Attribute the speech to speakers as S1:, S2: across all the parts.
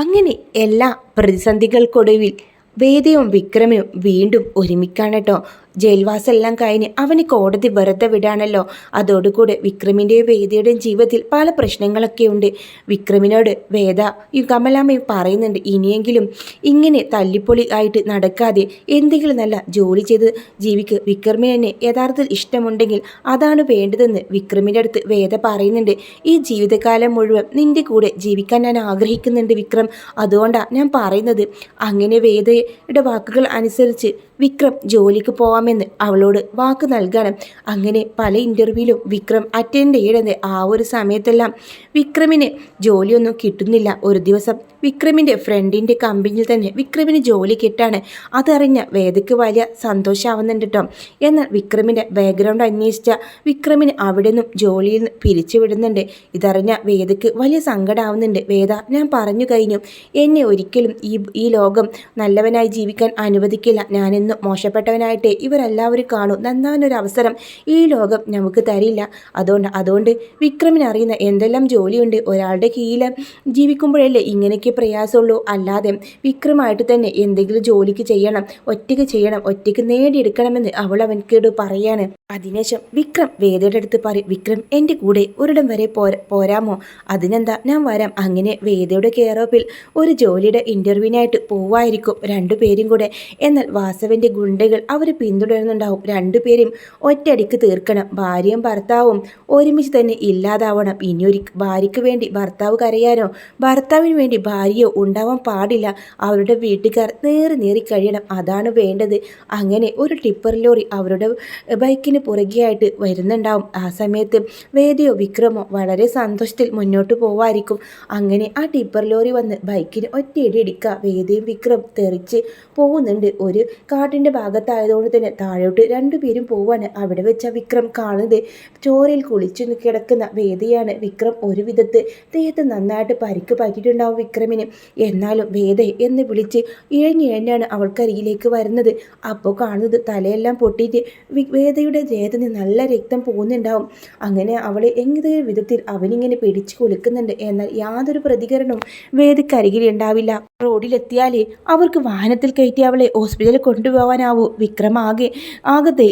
S1: അങ്ങനെ എല്ലാ പ്രതിസന്ധികൾക്കൊടുവിൽ വേദയും വിക്രമയും വീണ്ടും ഒരുമിക്കാണ് കേട്ടോ. ജയിൽവാസം എല്ലാം കഴിഞ്ഞ് അവന് കോടതി വെറുതെ വിടാണല്ലോ. അതോടുകൂടെ വിക്രമിന്റെയും വേദയുടെയും ജീവിതത്തിൽ പല പ്രശ്നങ്ങളൊക്കെ ഉണ്ട്. വിക്രമിനോട് വേദ ഈ കമലാമ്മയും പറയുന്നുണ്ട് ഇനിയെങ്കിലും ഇങ്ങനെ തല്ലിപ്പൊളി ആയിട്ട് നടക്കാതെ എന്തെങ്കിലും നല്ല ജോലി ചെയ്ത് ജീവിക്ക്. വിക്രമിനെ യഥാർത്ഥത്തിൽ ഇഷ്ടമുണ്ടെങ്കിൽ അതാണ് വേണ്ടതെന്ന് വിക്രമിന്റെ അടുത്ത് വേദ പറയുന്നുണ്ട്. ഈ ജീവിതകാലം മുഴുവൻ നിന്റെ കൂടെ ജീവിക്കാൻ ഞാൻ ആഗ്രഹിക്കുന്നുണ്ട് വിക്രം. അതുകൊണ്ടാണ് ഞാൻ പറയുന്നത്. അങ്ങനെ വേദയുടെ വാക്കുകൾ അനുസരിച്ച് വിക്രം ജോലിക്ക് പോവാമെന്ന് അവളോട് വാക്ക് നൽകണം അങ്ങനെ പല ഇന്റർവ്യൂവിലും വിക്രം അറ്റൻഡ് ചെയ്യണത് ആ ഒരു സമയത്തെല്ലാം വിക്രമിന് ജോലിയൊന്നും കിട്ടുന്നില്ല. ഒരു ദിവസം വിക്രമിന്റെ ഫ്രണ്ടിന്റെ കമ്പനിയിൽ തന്നെ വിക്രമിന് ജോലി കിട്ടാണ്. അതറിഞ്ഞ വേദയ്ക്ക് വലിയ സന്തോഷമാവുന്നുണ്ട് കേട്ടോ എന്നാൽ വിക്രമിന്റെ ബാക്ക്ഗ്രൗണ്ട് അന്വേഷിച്ച വിക്രമിന് അവിടെ നിന്നും ജോലിയിൽ നിന്ന് പിരിച്ചുവിടുന്നുണ്ട് ഇതറിഞ്ഞ വേദയ്ക്ക് വലിയ സങ്കടമാവുന്നുണ്ട് വേദ ഞാൻ പറഞ്ഞു കഴിഞ്ഞു. എന്നെ ഒരിക്കലും ഈ ഈ ലോകം നല്ലവനായി ജീവിക്കാൻ അനുവദിക്കില്ല. ഞാനെന്നും മോശപ്പെട്ടവനായിട്ടേ ഇവരെല്ലാവരും കാണൂ. നന്നാനൊരു അവസരം ഈ ലോകം നമുക്ക് തരില്ല. അതുകൊണ്ട് അതുകൊണ്ട് വിക്രമിന് അറിയുന്ന എന്തെല്ലാം ജോലിയുണ്ട് ഒരാളുടെ കീഴിൽ ജീവിക്കുമ്പോഴല്ലേ ഇങ്ങനെയൊക്കെ പ്രയാസമുള്ളൂ. അല്ലാതെ വിക്രമായിട്ട് തന്നെ എന്തെങ്കിലും ജോലിക്ക് ചെയ്യണം ഒറ്റയ്ക്ക് ചെയ്യണം ഒറ്റയ്ക്ക് നേടിയെടുക്കണമെന്ന് അവൾ അവൻക്കേട് പറയാണ്. അതിനുശേഷം വിക്രം വേദയുടെ അടുത്ത് പറയും വിക്രം എന്റെ കൂടെ ഒരിടം വരെ പോരാമോ? അതിനെന്താ? ഞാൻ വരാം. അങ്ങനെ വേദയുടെ കെയർ ഓഫിൽ ഒരു ജോലിയുടെ ഇന്റർവ്യൂവിനായിട്ട് പോവായിരിക്കും രണ്ടുപേരും കൂടെ. എന്നാൽ വാസവന്റെ ഗുണ്ടകൾ അവർ പിന്തുടരുന്നുണ്ടാവും. രണ്ടുപേരും ഒറ്റയടിക്ക് തീർക്കണം. ഭാര്യയും ഭർത്താവും ഒരുമിച്ച് തന്നെ ഇല്ലാതാവണം. ഒരു ഭാര്യയ്ക്ക് വേണ്ടി ഭർത്താവ് കരയാനോ ഭർത്താവിന് വേണ്ടി ഭാര്യയോ ഉണ്ടാവാൻ പാടില്ല. അവരുടെ വീട്ടുകാർ നേറി നേറി കഴിയണം. അതാണ് വേണ്ടത്. അങ്ങനെ ഒരു ടിപ്പർ ലോറി അവരുടെ ബൈക്കിന് പുറകെയായിട്ട് വരുന്നുണ്ടാവും. ആ സമയത്ത് വേദിയോ വിക്രമോ വളരെ സന്തോഷത്തിൽ മുന്നോട്ട് പോവായിരിക്കും. അങ്ങനെ ആ ടിപ്പർ ലോറി വന്ന് ബൈക്കിന് ഒറ്റയടി ഇടിക്കുക. വേദിയും വിക്രം തെറിച്ച് പോകുന്നുണ്ട്. ഒരു കാട്ടിന്റെ ഭാഗത്തായതുകൊണ്ട് തന്നെ താഴോട്ട് രണ്ടുപേരും പോവാണ്. അവിടെ വെച്ച വിക്രം കാണുന്നത്. ചോരയിൽ കുളിച്ചു കിടക്കുന്ന വേദയാണ്. വിക്രം ഒരു വിധത്ത് ദേഹത്ത് നന്നായിട്ട് പരിക്ക് പറ്റിയിട്ടുണ്ടാവും വിക്രമിന്. എന്നാലും വേദ എന്ന് വിളിച്ച് ഇഴഞ്ഞിഴഞ്ഞാണ് അവൾക്കരികിലേക്ക് വരുന്നത്. അപ്പോൾ കാണുന്നത് തലയെല്ലാം പൊട്ടിയിട്ട് വേദയുടെ ദേഹത്ത് നിന്ന് നല്ല രക്തം പോകുന്നുണ്ടാവും അങ്ങനെ അവളെ ഏതെങ്കിലും വിധത്തിൽ അവനിങ്ങനെ പിടിച്ചു കുലുക്കുന്നുണ്ട്. എന്നാൽ യാതൊരു പ്രതികരണവും വേദക്കരികിൽ ഉണ്ടാവില്ല റോഡിലെത്തിയാലേ അവർക്ക് വാഹനത്തിൽ കയറ്റി അവളെ ഹോസ്പിറ്റലിൽ കൊണ്ടുപോകാനാവൂ. വിക്രം ആകെ ആകെ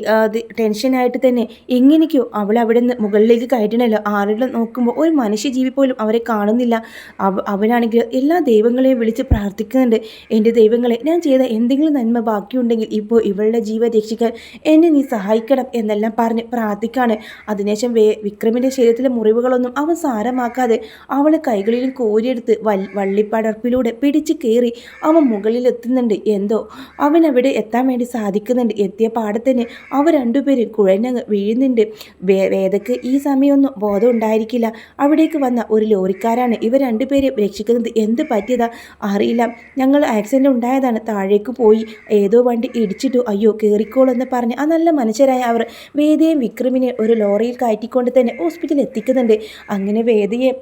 S1: ടെൻഷനായിട്ട് തന്നെ എങ്ങനെയൊക്കെയോ അവൾ അവിടെ നിന്ന് മുകളിലേക്ക് കയറ്റണല്ലോ. ആരുടെ നോക്കുമ്പോൾ ഒരു മനുഷ്യജീവി പോലും അവരെ കാണുന്നില്ല. അവ അവനാണെങ്കിൽ എല്ലാ ദൈവങ്ങളെയും വിളിച്ച് പ്രാർത്ഥിക്കുന്നുണ്ട്. എന്റെ ദൈവങ്ങളെ ഞാൻ ചെയ്ത എന്തെങ്കിലും നന്മ ബാക്കിയുണ്ടെങ്കിൽ ഇപ്പോൾ ഇവളുടെ ജീവൻ രക്ഷിക്കാൻ എന്നെ നീ സഹായിക്കണം എന്നെല്ലാം പറഞ്ഞ് പ്രാർത്ഥിക്കാണ്. അതിനുശേഷം വേ വിക്രമിന്റെ ശരീരത്തിലെ മുറിവുകളൊന്നും അവൻ സാരമാക്കാതെ അവളെ കൈകളിലും കോരിയെടുത്ത് വൽ വള്ളിപ്പടർപ്പിലൂടെ പിടിച്ച് കയറി അവൻ മുകളിലെത്തുന്നുണ്ട്. എന്തോ? അവൻ അവിടെ എത്താൻ വേണ്ടി സാധിക്കുന്നുണ്ട്. എത്തിയ പാടത്തന്നെ അവർ രണ്ടുപേരും കുഴഞ്ഞങ്ങ് വീഴുന്നുണ്ട്. വേദക്ക് ഈ സമയമൊന്നും ബോധം ഉണ്ടായിരിക്കില്ല. അവിടേക്ക് വന്ന ഒരു ലോറിക്കാരാണ് ഇവർ രണ്ടുപേരെ രക്ഷിക്കുന്നത്. എന്ത് പറ്റിയതാ? അറിയില്ല. ഞങ്ങൾ ആക്സിഡന്റ് ഉണ്ടായതാണ്. താഴേക്ക് പോയി ഏതോ വണ്ടി ഇടിച്ചിട്ടു. അയ്യോ കയറിക്കോളെന്ന് പറഞ്ഞ് ആ നല്ല മനുഷ്യരായ അവർ വേദയും വിക്രമിനെ ഒരു ലോറിയിൽ കയറ്റിക്കൊണ്ട് തന്നെ ഹോസ്പിറ്റലിൽ എത്തിക്കുന്നുണ്ട്. അങ്ങനെ വേദയെ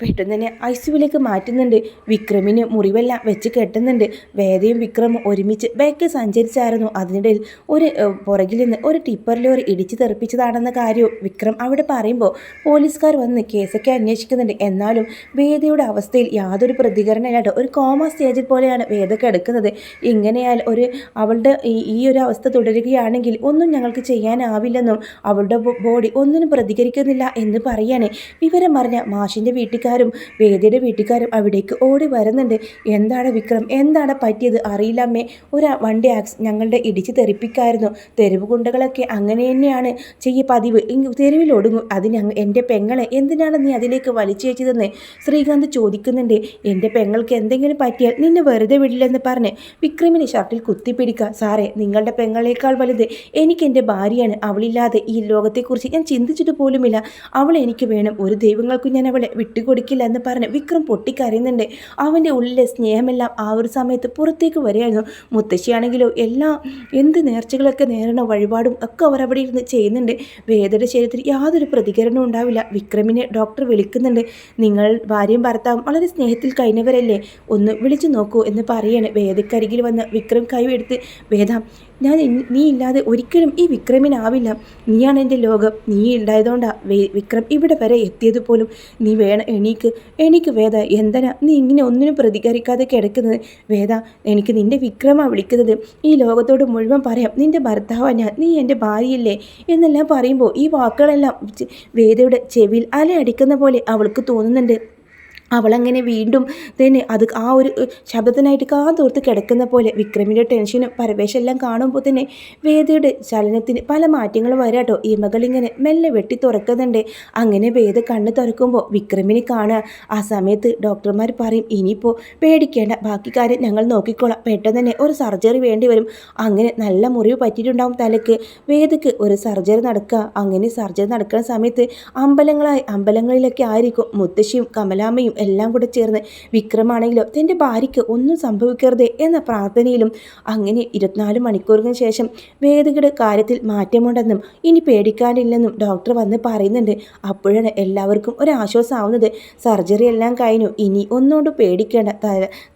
S1: പെട്ടെന്ന് തന്നെ ഐ സിയുലേക്ക് മാറ്റുന്നുണ്ട്. വിക്രമിന് മുറിവെല്ലാം വെച്ച് കെട്ടുന്നുണ്ട്. വേദയും വിക്രമും ഒരുമിച്ച് ബാക്കിൽ സഞ്ചരിച്ചായിരുന്നു. അതിനിടയിൽ ഒരു പുറകിൽ നിന്ന് ഒരു ടിപ്പർ ലോറി ഇടിച്ചു തെറിപ്പിച്ചതാണെന്ന കാര്യവും വിക്രം അവിടെ പറയുമ്പോൾ പോലീസുകാർ വന്ന് കേസൊക്കെ അന്വേഷിക്കുന്നുണ്ട്. എന്നാലും വേദയുടെ അവസ്ഥയിൽ യാതൊരു പ്രതികരണമില്ലാണ്ട് ഒരു കോമ സ്റ്റേജിൽ പോലെയാണ് വേദ കിടക്കുന്നത് ഇങ്ങനെയാൽ ഒരു അവളുടെ ഈ ഒരു അവസ്ഥ തുടരുകയാണെങ്കിൽ ഒന്നും ഞങ്ങൾക്ക് ചെയ്യാനാവില്ലെന്നും അവളുടെ ബോഡി ഒന്നിനും പ്രതികരിക്കുന്നില്ല എന്ന് പറയാണ്. വിവരം അറിഞ്ഞ മാഷിന്റെ വീട്ടുകാർ വീട്ടുകാരും വേദിയുടെ വീട്ടുകാരും അവിടേക്ക് ഓടി വരുന്നുണ്ട്. എന്താണ് വിക്രം? എന്താണ് പറ്റിയത്? അറിയില്ലമ്മേ ഒരു വണ്ടി ആക്സ് ഞങ്ങളുടെ ഇടിച്ച് തെറിപ്പിക്കായിരുന്നു. തെരുവ് ഗുണ്ടകളൊക്കെ അങ്ങനെ തന്നെയാണ്. ചെയ്യ പതിവ്. തെരുവിൽ ഒടുങ്ങും. അതിന് എന്റെ പെങ്ങളെ. എന്തിനാണ് നീ അതിലേക്ക് വലിച്ചേച്ചതെന്ന് ശ്രീകാന്ത് ചോദിക്കുന്നുണ്ട്. എന്റെ പെങ്ങൾക്ക് എന്തെങ്കിലും പറ്റിയാൽ നിന്നെ വെറുതെ വിടില്ലെന്ന് പറഞ്ഞ് വിക്രമിനെ ഷർട്ടിൽ കുത്തിപ്പിടിക്കുക സാറേ നിങ്ങളുടെ പെങ്ങളേക്കാൾ വലുത് എനിക്ക് എന്റെ ഭാര്യയാണ്. അവളില്ലാതെ ഈ ലോകത്തെക്കുറിച്ച് ഞാൻ ചിന്തിച്ചിട്ട് പോലുമില്ല. അവൾ എനിക്ക് വേണം. ഒരു ദൈവങ്ങൾക്കും ഞാൻ അവളെ വിട്ടുകൊടുക്കും കൊടുക്കില്ല എന്ന് പറഞ്ഞ് വിക്രം പൊട്ടിക്കരയുന്നുണ്ട്. അവന്റെ ഉള്ളിലെ സ്നേഹമെല്ലാം ആ ഒരു സമയത്ത് പുറത്തേക്ക് വരികയായിരുന്നു. മുത്തശ്ശിയാണെങ്കിലോ എല്ലാ എന്ത് നേർച്ചകളൊക്കെ നേരണ വഴിപാടും ഒക്കെ അവർ അവിടെ ഇരുന്ന് ചെയ്യുന്നുണ്ട്. വേദയുടെ ശരീരത്തിൽ യാതൊരു പ്രതികരണവും ഉണ്ടാവില്ല. വിക്രമിനെ ഡോക്ടർ വിളിക്കുന്നുണ്ട്. നിങ്ങൾ ഭാര്യയും ഭർത്താവും വളരെ സ്നേഹത്തിൽ കഴിഞ്ഞവരല്ലേ? ഒന്ന് വിളിച്ചു നോക്കൂ എന്ന് പറയാണ്. വേദക്കരികിൽ വന്ന് വിക്രം കൈവെടുത്ത് വേദ ഞാൻ നീ ഇല്ലാതെ ഒരിക്കലും ഈ വിക്രമിനാവില്ല. നീയാണ് എന്റെ ലോകം. നീ ഉണ്ടായതുകൊണ്ടാണ് വിക്രം ഇവിടെ വരെ എത്തിയത് പോലും. നീ വേണം എണീക്ക്. എണീക്ക് വേദ. എന്തിനാ നീ ഇങ്ങനെ ഒന്നിനും പ്രതികരിക്കാതെ കിടക്കുന്നത്? വേദ എനിക്ക് നിന്റെ വിക്രമാണ് വിളിക്കുന്നത്. ഈ ലോകത്തോട് മുഴുവൻ പറയാം. നിന്റെ ഭർത്താവാ ഞാൻ. നീ എന്റെ ഭാര്യയല്ലേ? എന്നെല്ലാം പറയുമ്പോൾ ഈ വാക്കുകളെല്ലാം വേദയുടെ ചെവിയിൽ അലയടിക്കുന്ന പോലെ അവൾക്ക് തോന്നുന്നുണ്ട്. അവളങ്ങനെ വീണ്ടും തന്നെ അത് ആ ഒരു ശബ്ദത്തിനായിട്ട് കാതോർത്ത് കിടക്കുന്ന പോലെ വിക്രമിന്റെ ടെൻഷനും പരവേശമെല്ലാം കാണുമ്പോൾ തന്നെ വേദയുടെ ചലനത്തിന് പല മാറ്റങ്ങളും വരാട്ടോ ഈ മകളിങ്ങനെ മെല്ലെ വെട്ടി തുറക്കുന്നുണ്ട്. അങ്ങനെ വേദ കണ്ണ് തുറക്കുമ്പോൾ വിക്രമിനെ കാണുക. ആ സമയത്ത് ഡോക്ടർമാർ പറയും ഇനിയിപ്പോൾ പേടിക്കേണ്ട. ബാക്കി കാര്യം ഞങ്ങൾ നോക്കിക്കോളാം. പെട്ടെന്ന് തന്നെ ഒരു സർജറി വേണ്ടി വരും. അങ്ങനെ നല്ല മുറിവ് പറ്റിയിട്ടുണ്ടാവും തലക്ക് വേദക്ക് ഒരു സർജറി നടക്കുക. അങ്ങനെ സർജറി നടക്കുന്ന സമയത്ത് അമ്പലങ്ങളായി അമ്പലങ്ങളിലൊക്കെ ആയിരിക്കും മുത്തശ്ശിയും കമലാമ്മയും എല്ലാം കൂടെ ചേർന്ന് വിക്രമാണെങ്കിലോ തന്റെ ഭാര്യയ്ക്ക് ഒന്നും സംഭവിക്കരുതേ എന്ന പ്രാർത്ഥനയിലും അങ്ങനെ ഇരുപത്തിനാല് മണിക്കൂറിന് ശേഷം വേദികയുടെ കാര്യത്തിൽ മാറ്റമുണ്ടെന്നും ഇനി പേടിക്കാനില്ലെന്നും ഡോക്ടർ വന്ന് പറയുന്നുണ്ട്. അപ്പോഴാണ് എല്ലാവർക്കും ഒരു ആശ്വാസമാവുന്നത് സർജറി എല്ലാം കഴിഞ്ഞു. ഇനി ഒന്നുകൊണ്ട് പേടിക്കേണ്ട.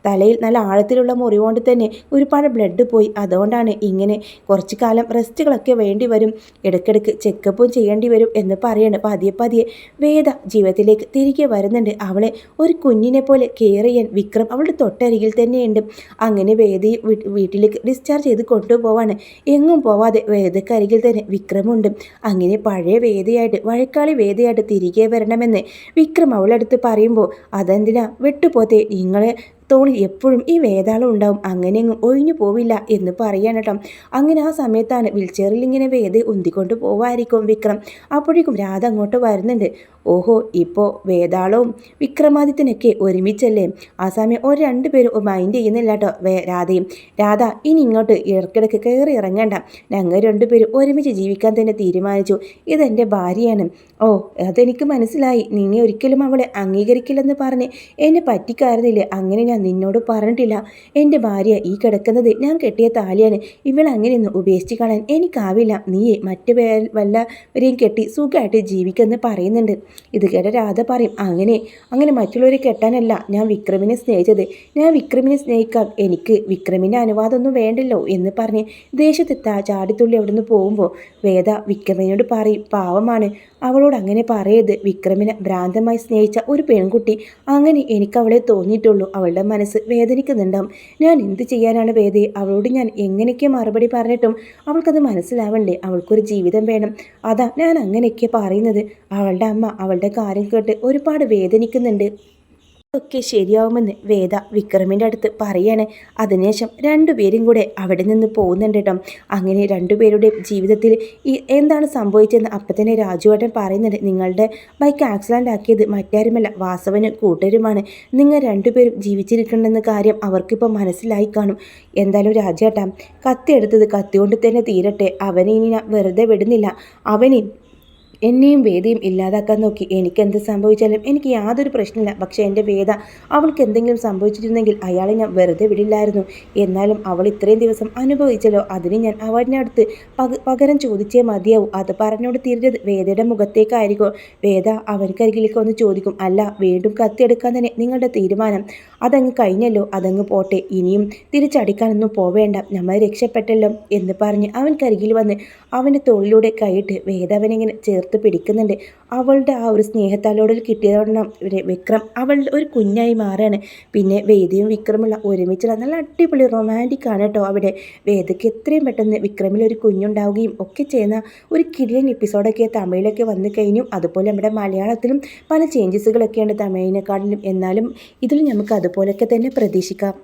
S1: തലയിൽ നല്ല ആഴത്തിലുള്ള മുറിവുകൊണ്ട് തന്നെ ഒരുപാട് ബ്ലഡ് പോയി. അതുകൊണ്ടാണ് ഇങ്ങനെ കുറച്ച് കാലം റെസ്റ്റുകളൊക്കെ വേണ്ടി വരും. ഇടയ്ക്കിടയ്ക്ക് ചെക്കപ്പും ചെയ്യേണ്ടി വരും എന്ന് പറയാണ്. പതിയെ പതിയെ വേദ ജീവിതത്തിലേക്ക് തിരികെ വരുന്നുണ്ട്. അവളെ ഒരു കുഞ്ഞിനെ പോലെ കെയർ ചെയ്യാൻ വിക്രം അവളുടെ തൊട്ടരികിൽ തന്നെയുണ്ട്. അങ്ങനെ വേദി വീട്ടിലേക്ക് ഡിസ്ചാർജ് ചെയ്ത് കൊണ്ടുപോവാണ്. എങ്ങും പോവാതെ വേദക്കരികിൽ തന്നെ വിക്രമുണ്ട്. അങ്ങനെ പഴയ വേദയായിട്ട് വഴക്കാളി വേദയായിട്ട് തിരികെ വരണമെന്ന് വിക്രം അവളടുത്ത് പറയുമ്പോൾ അതെന്തിനാ? വിട്ടുപോത്തെ നിങ്ങളെ തോളിൽ എപ്പോഴും ഈ വേതാളം ഉണ്ടാവും. അങ്ങനെയെങ്ങും ഒഴിഞ്ഞു പോവില്ല എന്ന് പറയാൻ കേട്ടോ അങ്ങനെ ആ സമയത്താണ് വീൽചെയറിൽ ഇങ്ങനെ വേദ ഉന്തിക്കൊണ്ട് പോവായിരിക്കും വിക്രം. അപ്പോഴേക്കും രാധ അങ്ങോട്ട് വരുന്നുണ്ട്. ഓഹോ ഇപ്പോൾ വേതാളവും വിക്രമാദിത്യനൊക്കെ ഒരുമിച്ചല്ലേ? ആ സമയം ഒരു രണ്ട് പേരും മൈൻഡ് ചെയ്യുന്നില്ല കേട്ടോ വേ രാധയും. രാധ ഇനി ഇങ്ങോട്ട് ഇടയ്ക്കിടയ്ക്ക് കയറി ഇറങ്ങണ്ട. ഞങ്ങൾ രണ്ടുപേരും ഒരുമിച്ച് ജീവിക്കാൻ തന്നെ തീരുമാനിച്ചു. ഇതെന്റെ ഭാര്യയാണ്. ഓ അതെനിക്ക് മനസ്സിലായി. നിന്നെ ഒരിക്കലും അവളെ അംഗീകരിക്കില്ലെന്ന് പറഞ്ഞ് എന്നെ പറ്റിക്കാരുന്നില്ലേ അങ്ങനെ ഞാൻ നിന്നോട് പറഞ്ഞിട്ടില്ല. എന്റെ ഭാര്യ ഈ കിടക്കുന്നത് ഞാൻ കെട്ടിയ താലിയാണ് ഇവൾ അങ്ങനെയൊന്നും ഉപേക്ഷിച്ച് കാണാൻ എനിക്കാവില്ല. നീയെ മറ്റു പേ വല്ലവരെയും കെട്ടി സുഖമായിട്ട് ജീവിക്കുമെന്ന് പറയുന്നുണ്ട്. ഇത് കേട്ട രാധ പറയും അങ്ങനെ അങ്ങനെ മറ്റുള്ളവരെ കെട്ടാനല്ല ഞാൻ വിക്രമിനെ സ്നേഹിച്ചത്. ഞാൻ വിക്രമിനെ സ്നേഹിക്കാം. എനിക്ക് വിക്രമിന്റെ അനുവാദമൊന്നും വേണ്ടല്ലോ എന്ന് പറഞ്ഞ് ദേശത്തെത്താ ചാടിത്തുള്ളി അവിടെ നിന്ന് പോകുമ്പോൾ വേദ വിക്രമിനോട് പറയും പാവമാണ്. അവളോട് അങ്ങനെ പറയരുത്. വിക്രമിനെ ഭ്രാന്തമായി സ്നേഹിച്ച ഒരു പെൺകുട്ടി അങ്ങനെ എനിക്ക് അവളെ തോന്നിയിട്ടുള്ളൂ. അവളുടെ മനസ്സ് വേദനിക്കുന്നുണ്ടാവും. ഞാൻ എന്ത് ചെയ്യാനാണ് വേദയെ? അവളോട് ഞാൻ എങ്ങനെയൊക്കെ മറുപടി പറഞ്ഞിട്ടും അവൾക്കത് മനസ്സിലാവണ്ടേ? അവൾക്കൊരു ജീവിതം വേണം. അതാ ഞാൻ അങ്ങനെയൊക്കെ പറയുന്നത്. അവളുടെ അമ്മ അവളുടെ കാര്യം കേട്ട് ഒരുപാട് വേദനിക്കുന്നുണ്ട്. ഒക്കെ ശരിയാവുമെന്ന് വേദ വിക്രമിന്റെ അടുത്ത് പറയാണ്. അതിനുശേഷം രണ്ടുപേരും കൂടെ അവിടെ നിന്ന് പോകുന്നുണ്ട് കേട്ടോ. അങ്ങനെ രണ്ടുപേരുടെ ജീവിതത്തിൽ ഈ എന്താണ് സംഭവിച്ചതെന്ന് അപ്പം തന്നെ രാജുവേട്ടൻ പറയുന്നുണ്ട്. നിങ്ങളുടെ ബൈക്ക് ആക്സിഡന്റ് ആക്കിയത് മറ്റാരുമല്ല വാസവനും കൂട്ടരുമാണ് നിങ്ങൾ രണ്ടുപേരും ജീവിച്ചിരിക്കണമെന്ന കാര്യം അവർക്കിപ്പോൾ മനസ്സിലായി കാണും. എന്തായാലും രാജേട്ടാ കത്തി എടുത്തത് കത്തി കൊണ്ട് തന്നെ തീരട്ടെ. അവനെ ഇനി വെറുതെ വിടുന്നില്ല. അവനെ എന്നെയും വേദയും ഇല്ലാതാക്കാൻ നോക്കി. എനിക്ക് എന്ത് സംഭവിച്ചാലും എനിക്ക് യാതൊരു പ്രശ്നമില്ല. പക്ഷേ എന്റെ വേദ അവൾക്ക് എന്തെങ്കിലും സംഭവിച്ചിരുന്നെങ്കിൽ അയാളെ ഞാൻ വെറുതെ വിടില്ലായിരുന്നു. എന്നാലും അവൾ ഇത്രയും ദിവസം അനുഭവിച്ചല്ലോ. അതിന് ഞാൻ അവന്റെ അടുത്ത് പക പകരം ചോദിച്ചേ മതിയാവും. അത് പറഞ്ഞോട് തീരരുത് വേദയുടെ മുഖത്തേക്കായിരിക്കും. വേദ കരികിലേക്ക് ഒന്ന് ചോദിക്കും. അല്ല വീണ്ടും കത്തിയെടുക്കാൻ തന്നെ നിങ്ങളുടെ തീരുമാനം. അതങ്ങ് കഴിഞ്ഞല്ലോ അതങ്ങ് പോട്ടെ. ഇനിയും തിരിച്ചടിക്കാനൊന്നും പോവേണ്ട. നമ്മൾ രക്ഷപ്പെട്ടല്ലോ എന്ന് പറഞ്ഞ് അവൻ കരികിൽ വന്ന് അവന്റെ തോളിലൂടെ കൈയിട്ട് വേദവനിങ്ങനെ ചേർത്ത് പിടിക്കുന്നുണ്ട്. അവളുടെ ആ ഒരു സ്നേഹത്താലോടിൽ കിട്ടിയതോടണം വിക്രം. അവൾ ഒരു കുഞ്ഞായി മാറുകയാണ് പിന്നെ വേദിയും വിക്രമുള്ള ഒരുമിച്ചുള്ള നല്ല അടിപൊളി റൊമാന്റിക് ആണ് കേട്ടോ അവിടെ. വേദയ്ക്ക് എത്രയും പെട്ടെന്ന് വിക്രമിൽ ഒരു കുഞ്ഞുണ്ടാവുകയും ഒക്കെ ചെയ്യുന്ന ഒരു കിടിലൻ എപ്പിസോഡൊക്കെ തമിഴിലൊക്കെ വന്നു കഴിഞ്ഞു. അതുപോലെ നമ്മുടെ മലയാളത്തിലും പല ചേഞ്ചസുകളൊക്കെയാണ് തമിഴിനെക്കാട്ടിലും. എന്നാലും ഇതിൽ നമുക്ക് അതുപോലെയൊക്കെ തന്നെ പ്രതീക്ഷിക്കാം.